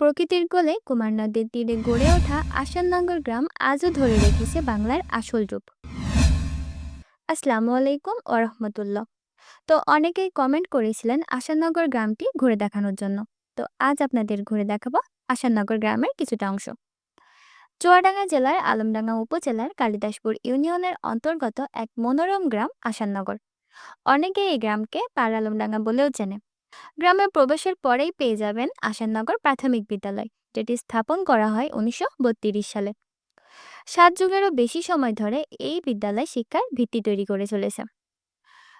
প্রকৃতির কোলে কুমার নদীর তীরে গড়ে ওঠা আসাননগর গ্রাম আজও ধরে রেখেছে বাংলার আসল রূপ। আসসালামু আলাইকুম ওরহমতুল্লাহ তো অনেকেই কমেন্ট করেছিলেন আসাননগর গ্রামটি ঘুরে দেখানোর জন্য। তো আজ আপনাদের ঘুরে দেখাবো আসাননগর গ্রামের কিছুটা অংশ। চুয়াডাঙ্গা জেলার আলমডাঙ্গা উপজেলার কালিদাসপুর ইউনিয়নের অন্তর্গত এক মনোরম গ্রাম আসাননগর। অনেকে এই গ্রামকে পার আলমডাঙ্গা বলেও চেনে। গ্রামে প্রবেশের পরেই পেয়ে যাবেন আসাননগর প্রাথমিক বিদ্যালয়, যেটি স্থাপন করা হয় উনিশশো বত্রিশ সালে। সাত যুগেরও বেশি সময় ধরে এই বিদ্যালয় শিক্ষার ভিত্তি তৈরি করে চলেছে।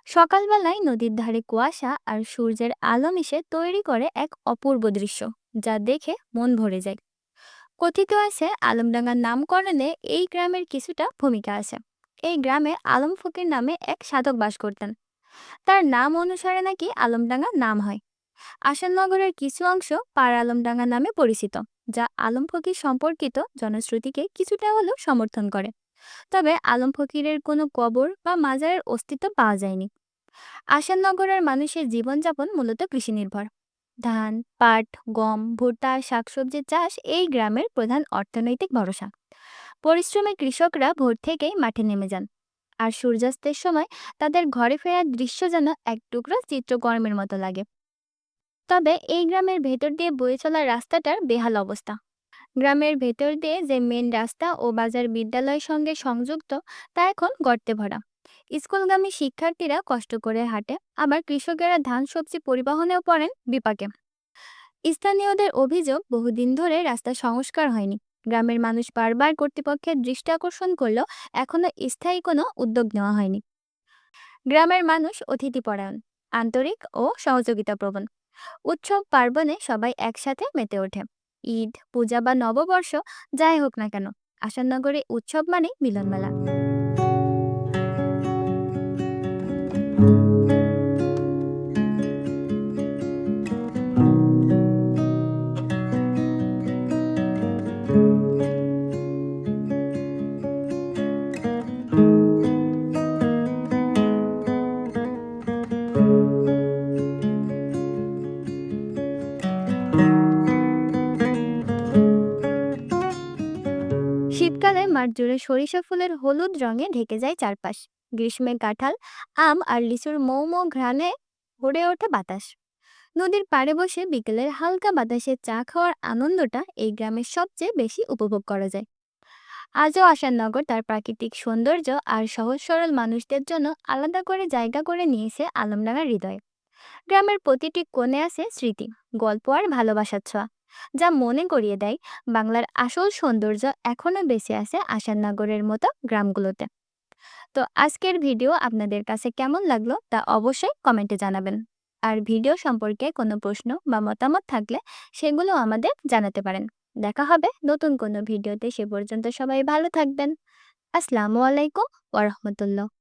সকালবেলায় নদীর ধারে কুয়াশা আর সূর্যের আলো মিশে তৈরি করে এক অপূর্ব দৃশ্য, যা দেখে মন ভরে যায়। কথিত আছে, আলমডাঙ্গার নামকরণে এই গ্রামের কিছুটা ভূমিকা আছে। এই গ্রামে আলম ফকির নামে এক সাধক বাস করতেন। তার নাম অনুসারে নাকি আলমডাঙ্গা নাম হয়। আসাননগরের কিছু অংশ পার আলমডাঙ্গা নামে পরিচিত, যা আলম ফকির সম্পর্কিত জনশ্রুতিকে কিছুটা হলেও সমর্থন করে। তবে আলম ফকিরের কোনো কবর বা মাজারের অস্তিত্ব পাওয়া যায়নি। আসাননগরের মানুষের জীবনযাপন মূলত কৃষি নির্ভর ধান, পাট, গম, ভুট্টা শাকসবজির চাষ এই গ্রামের প্রধান অর্থনৈতিক ভরসা। পরিশ্রমী কৃষকরা ভোর থেকেই মাঠে নেমে যান। আর সূর্যাস্তের সময় তাদের ঘরে ফেরার দৃশ্য যেন এক টুকরো চিত্রকর্মের মতো লাগে। তবে এই গ্রামের ভেতর দিয়ে বয়ে চলা রাস্তাটার বেহাল অবস্থা। গ্রামের ভেতর দিয়ে যে মেন রাস্তা ও বাজার বিদ্যালয়ের সঙ্গে সংযুক্ত, তা এখন গর্তে ভরা। স্কুলগামী শিক্ষার্থীরা কষ্ট করে হাঁটে, আবার কৃষকেরা ধান, সবজি পরিবহনেও পড়েন বিপাকে। স্থানীয়দের অভিযোগ, বহুদিন ধরে রাস্তা সংস্কার হয়নি। গ্রামের মানুষ বারবার কর্তৃপক্ষের দৃষ্টি আকর্ষণ করলেও এখনও স্থায়ী কোনো উদ্যোগ নেওয়া হয়নি। গ্রামের মানুষ অতিথিপরায়ণ, আন্তরিক ও সহযোগিতা প্রবণ উৎসব, পার্বণে সবাই একসাথে মেতে ওঠে। ঈদ, পূজা বা নববর্ষ যাই হোক না কেন, আসাননগরে উৎসব মানে মিলন শীতকালে মাঠ জুড়ে সরিষা ফুলের হলুদ রঙে ঢেকে যায় চারপাশ। গ্রীষ্মে কাঁঠাল, আম আর লিচুর মৌ মৌ ঘ্রাণে ভরে ওঠে বাতাস। নদীর পাড়ে বসে বিকেলের হালকা বাতাসে চা খাওয়ার আনন্দটা এই গ্রামের সবচেয়ে বেশি উপভোগ করা যায়। আজও আসাননগর তার প্রাকৃতিক সৌন্দর্য আর সহজ সরল মানুষদের জন্য আলাদা করে জায়গা করে নিয়েছে আলমডাঙ্গার হৃদয়ে। গ্রামের প্রতিটি কোণে আছে স্মৃতি, গল্প আর ভালোবাসার ছোঁয়া। যা মনে করিয়ে দেয় বাংলার আসল সৌন্দর্য এখনও বেঁচে আছে আসাননগরের মতো গ্রামগুলোতে। তো আজকের ভিডিও আপনাদের কাছে কেমন লাগল তা অবশ্যই কমেন্টে জানাবেন। আর ভিডিও সম্পর্কে কোনো প্রশ্ন বা মতামত থাকলে সেগুলো আমাদের জানাতে পারেন। দেখা হবে নতুন কোনো ভিডিওতে। সে পর্যন্ত সবাই ভালো থাকবেন। আসসালামু আলাইকুম ওরহমতুল্লাহ